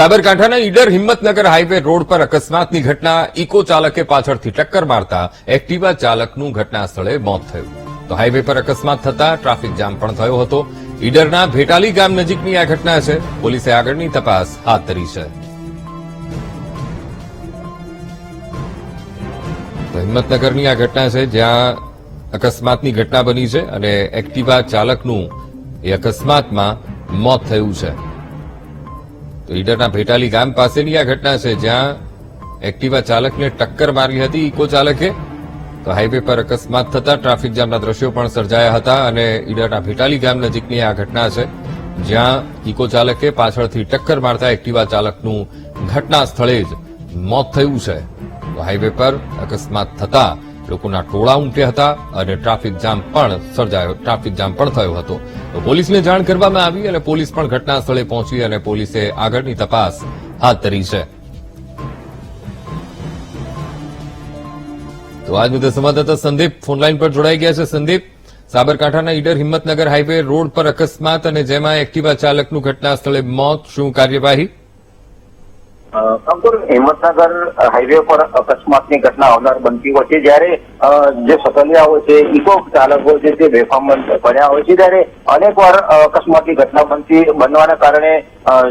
સાબરકાંઠાના Idar Himmatnagar highway road પર અકસ્માતની ઘટના. ઇકો ચાલકે પાછળથી ટક્કર મારતા એક્ટિવા ચાલકનું ઘટના સ્થળે મોત થયું. તો હાઈવે પર અકસ્માત થતા ટ્રાફિક જામ પણ થયો હતો. ઈડરના ભેટાલી ગામ નજીકની આ ઘટના છે. પોલીસે આગળની તપાસ હાથ ધરી છે. હિંમતનગરની આ ઘટના છે, જ્યાં અકસ્માતની ઘટના બની છે અને એક્ટિવા ચાલકનું એ અકસ્માતમાં મોત થયું છે. તો ઈડરના ભેટાલી ગામ પાસેની આ ઘટના છે, જ્યાં એક્ટિવા ચાલકને ટક્કર મારી હતી ઇકો ચાલકે. તો હાઈવે પર અકસ્માત થતા ટ્રાફિક જામના દ્રશ્યો પણ સર્જાયા હતા અને ઈડરના ભેટાલી ગામ નજીકની આ ઘટના છે, જ્યાં ઇકો ચાલકે પાછળથી ટક્કર મારતા એક્ટિવા ચાલકનું ઘટના સ્થળે જ મોત થયું છે. તો હાઈવે પર અકસ્માત થતા લોકોના ટોળા ઉમટ્યા હતા અને ટ્રાફિક જામ પણ સર્જાયો. ટ્રાફિક જામ પણ થયો હતો. પોલીસને જાણ કરવામાં આવી અને પોલીસ પણ ઘટના સ્થળે પહોંચી અને પોલીસે આગળની તપાસ હાથ ધરી છે. તો આજ મુદ્દે સંવાદદાતા સંદીપ ફોનલાઈન પર જોડાઈ ગયા છે. સંદીપ, સાબરકાંઠાના ઈડર હિંમતનગર હાઈવે રોડ પર અકસ્માત અને જેમાં એક્ટિવા ચાલકનું ઘટના સ્થળે મોત, શું કાર્યવાહી? અંકુર હિંમતનગર હાઈવે પર અકસ્માતની ઘટના અવનાર બનતી હોય છે. જ્યારે જે સકલિયા છે, ઇકો ચાલકો છે તે બેફામ બન્યા હોય છે, ત્યારે અનેક વાર અકસ્માતની ઘટના બનતી, બનવાના કારણે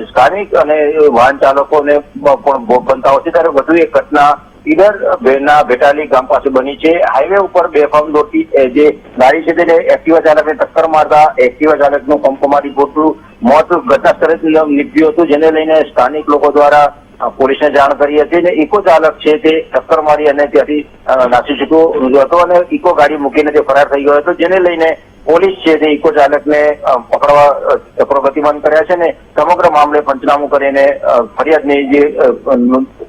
સ્થાનિક અને વાહન ચાલકોને પણ ભોગ બનતા હોય છે. ત્યારે વધુ એક ઘટના ઈડર બેના ભેટાલી ગામ પાસે બની છે. હાઈવે ઉપર બેફામ દોડતી જે ગાડી છે, તેને એક્ટિવા ચાલકને ટક્કર મારતા એક્ટિવા ચાલકનું કંપમારી પોટલું મોત ઘટના સ્થળેથી નીકળ્યું હતું. જેને લઈને સ્થાનિક લોકો દ્વારા પોલીસને જાણ કરી હતી અને ઇકો ચાલક છે તે ટક્કર મારી અને ત્યાંથી નાસી છૂટો હતો અને ઇકો ગાડી મૂકીને તે ફરાર થઈ ગયો હતો, જેને લઈને પોલીસ છે તે ઇકો ચાલકને પકડવા પ્રગતિમાન કર્યા છે ને સમગ્ર મામલે પંચનામું કરીને ફરિયાદની જે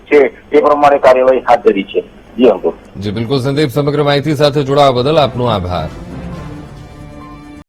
છે તે પ્રમાણે કાર્યવાહી હાથ ધરી છે. જી અંકુર. જી, બિલકુલ સંદીપ, સમગ્ર માહિતી સાથે જોડાવા બદલ આપનો આભાર.